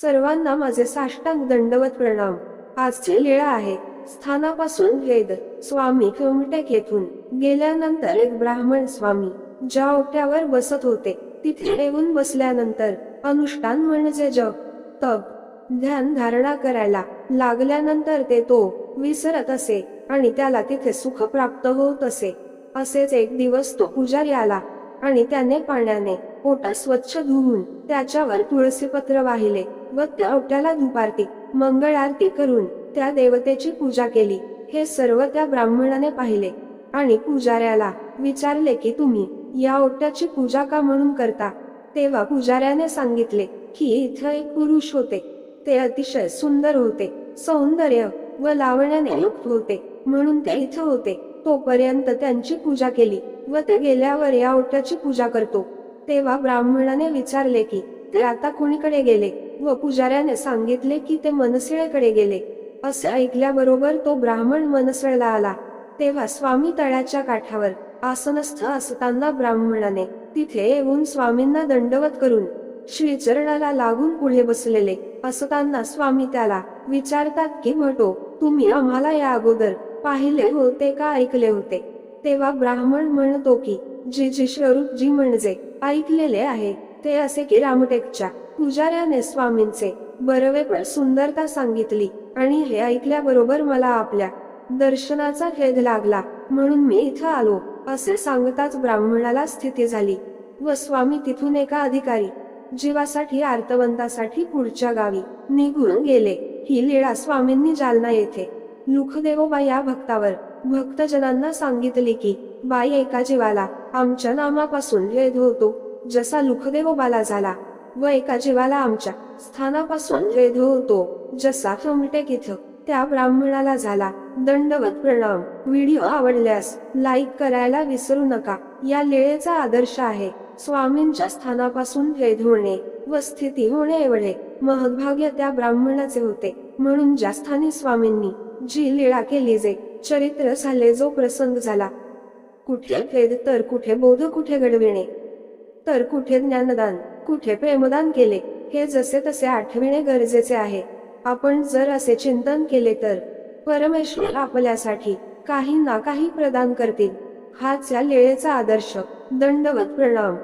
सर्वांना माझे साष्टांग दंडवत प्रणाम. आजची लीळा आहे. स्थानापासून वेद स्वामी किलोमीटर येथून गेल्यानंतर एक ब्राह्मण स्वामी ज्या ओट्यावर बसत होते. तिथे येऊन बसल्यानंतर अनुष्ठान म्हणजे जप तप ध्यान धारणा करायला. लागल्यानंतर ते तो विसरत असे आणि त्याला तिथे सुख प्राप्त होत असे. असेच एक दिवस तो पुजारी आला आणि त्याने पाण्याने ओटा स्वच्छ धुवून त्याच्यावर तुळसी पत्र वाहिले व त्या ओट्याला धुपारती मंगळ आरती करून त्या देवतेची पूजा केली. हे सर्व त्या ब्राह्मणाने पाहिले. आणि पुजाऱ्याला विचारले की तुम्ही या ओट्याची पूजा का म्हणून करता? तेव्हा पुजाऱ्याने सांगितले की इथं एक पुरुष होते. ते अतिशय सुंदर होते सौंदर्य व लावण्याने युक्त होते. म्हणून ते इथं होते. तोपर्यंत त्यांची पूजा केली व ते गेल्यावर या ओट्याची पूजा करतो. तेव्हा ब्राह्मणाने विचारले की ते आता कुणीकडे गेले? व पुजाऱ्याने सांगितले की ते मनसळेकडे गेले. असे ऐकल्याबरोबर तो ब्राह्मण मनसळला आला. तेव्हा स्वामी तळ्याच्या काठावर आसनस्थ असताना ब्राह्मणाने तिथे येऊन स्वामींना दंडवत करून श्रीचरणाला लागून पुढे बसलेले असताना स्वामी त्याला विचारतात की भटो तुम्ही आम्हाला या अगोदर पाहिले होते का ऐकले होते? तेव्हा ब्राह्मण म्हणतो की जी जी स्वरूप जी म्हणजे ऐकलेले आहे. ते असे की रामटेकच्या पुजाऱ्याने स्वामींचे बरवेपर सुंदरता सांगितली आणि हे ऐकल्याबरोबर मला आपल्या दर्शनाचा खेद लागला. म्हणून मी इथं आलो असे सांगताच ब्राह्मणाला स्थिती झाली व स्वामी तिथून एका अधिकारी जीवासाठी आर्तवंतासाठी पुढच्या गावी निघून गेले. ही लीळा स्वामींनी जालना येथे लुखदेवोबा या भक्तावर भक्तजनांना सांगितले की बाई एका जीवाला आमच्या नामापासून वेध होतो. जसा लुखदेवोबाला झाला व एका जीवाला आमच्या स्थानापासून वेध होतो. जसा फमटेक इथं त्या ब्राह्मणाला झाला दंडवत प्रणाम. व्हिडिओ आवडल्यास लाईक करायला विसरू नका. या लीळेचा आदर्श आहे स्वामींच्या स्थानापासून वेध होणे व स्थिती होणे एवढे. महद्भाग्य त्या ब्राह्मणाचे होते. म्हणून ज्या स्थानी स्वामींनी जी लीळा केली जे चरित्र झाले जो प्रसंग झाला कुठे फेद तर कुठे बोध कुठे घडविणे? तर कुठे ज्ञानदान कुठे प्रेमदान केले? हे जसे तसे आठविणे गरजेचे आहे. आपण जर असे चिंतन केले तर परमेश्वर आपल्यासाठी काही ना काही प्रदान करतील. हाच या लेळेचा आदर्श दंडवत प्रणाम.